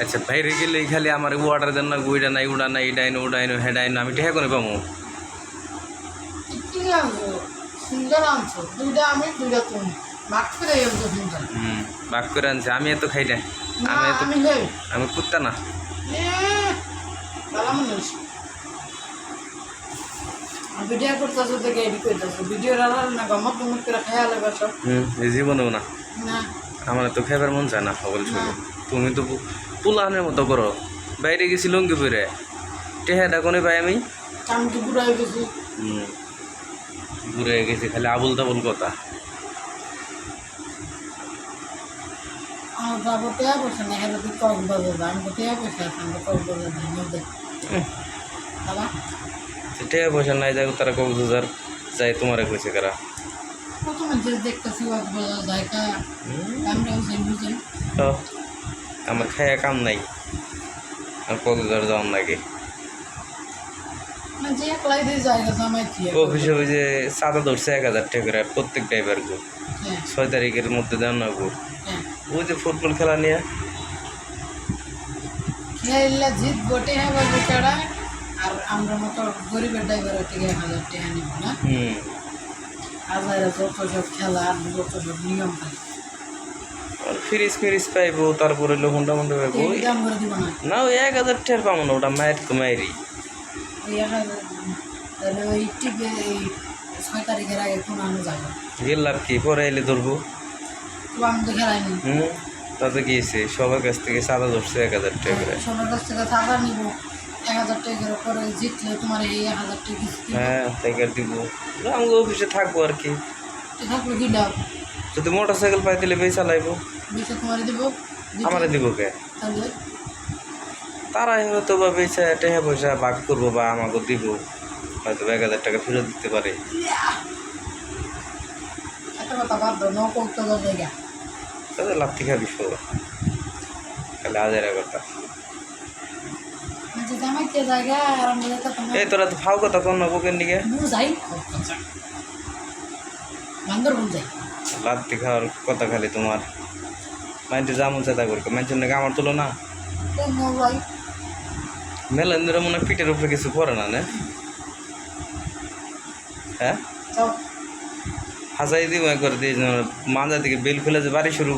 আচ্ছা বাইরে গেলেই খালি আমার অর্ডার দেন না গুইডা নাই উড়া নাই ইডাইনো উডাইনো হেডাইনো আমি টেহা করে পাবো ভাগ করে আনছো আমি এত খাই না। আমি এত আমি কুত্তা না। এ ভিডিও করতেছো দেখে এডিট করতেছো। ভিডিও রান্না না গমত গমত করে খেয়াল হবে হুম জীবনেও না। না। আমার তো খাইবার মন চায় না। সকল। তুমি তো পু- পুলানের মতো করো। বাইরে গেছি লঙ্গি পরে টেহা ডাকনে পাই আমি? ঘুরে গেছি। খালি আবুল তাবুল কথা টেয়া পয়সা নাই যাক তারা কক্সবাজার যাই তোমারে কইছে কারা। প্রথমে যে দেখতেছি কক্সবাজার জায়গা আমরা আমার খায়া কাম নাই। আর কক্সবাজার যাওয়ার লাগে? না যে একলাই দিয়ে জায়গা জামাইছি অফিসে ওই যে চাঁদা ধরছে এক হাজার টাকা করে প্রত্যেক ড্রাইভার গো। হ্যাঁ। ছয় তারিখের মধ্যে দেন না গো। হ্যাঁ। ওই যে ফুটবল খেলা নিয়ে। খেলে জিত গোটে হ্যাঁ বাবু কেডা আর আমরা মতো গরিবের ড্রাইভারের থেকে এক হাজার টাকা নিব না। হুম। হাজার যত সব খেলা আর যত সব নিয়ম থাকে। আর ফ্রিজ ফ্রিজ পাইবো তারপরে হলো হুন্ডা মুন্ডা পাইবো। করে না। ওই এক হাজার টের পাবো না ওটা মায়ের তো মায়েরই। গেলাম কি পরে এলে ধরবো। হুম তাতে গিয়েছে সবার কাছ থেকে চাঁদা ধরছে এক হাজার টাকা করে। সবার কাছ থেকে থাকা নিব। এক হাজার টাকার পরে জিতলে তোমার এই এক হাজার টাকা কিস্তি। হ্যাঁ টাকা দিব। আমি অফিসে থাকব আর কি। থাকলে কি যদি মোটর সাইকেল পাই দিলে বেশ চালাইবো। আমারে দিব কে? তারাই হয়তো বা বেচা টাকা পয়সা ভাগ করব বা আমাকে দিব। হয়তো এক হাজার টাকা ফেরত দিতে পারে। তাদের লাথি খাবি সব খালি হাজার কথা। এই তোরা তো ফাও কথা কর না বুকের দিকে। বুঝাই। লাথি খাওয়ার কথা খালি তোমার। মাইন্ডে যেমন চেতা করি মাইন্ডের নাকি আমার তুলো না মেলেন্দ্র মনে পিঠের উপরে কিছু পরে না না? হ্যাঁ? হাসাই দিব একবার দিয়ে মাঞ্জা থেকে বেল ফেলে যে বাড়ি শুরু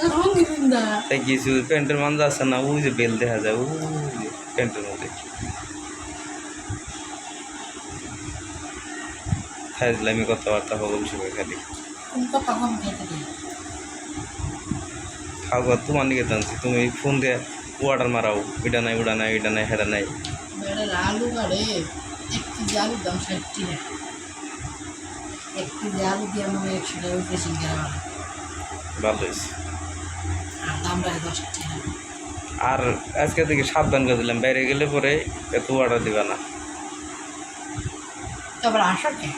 যে রঙি বিন্দা তাই কিছু প্যান্টের মাঞ্জা আছে না, ওই যে বেল দেখা যায়, ওই প্যান্টের মধ্যে। খাইছিলাম কথাবার্তা হবল সবাই খালি কোন কথা কম খাইতে দিই খাও খাও তোমার নিকে টানছি তুমি ফোন দিয়ে অর্ডার মারাও, এটা নাই, ওটা নাই, এটা নাই হেটা নাই। আলু দাম দিয়ে হয় একশো টাকা ভালো হয়েছে। আর আজকে থেকে সাবধান করে দিলাম, বাইরে গেলে পরে এত অর্ডার দিবা না। তারপর আসো কে?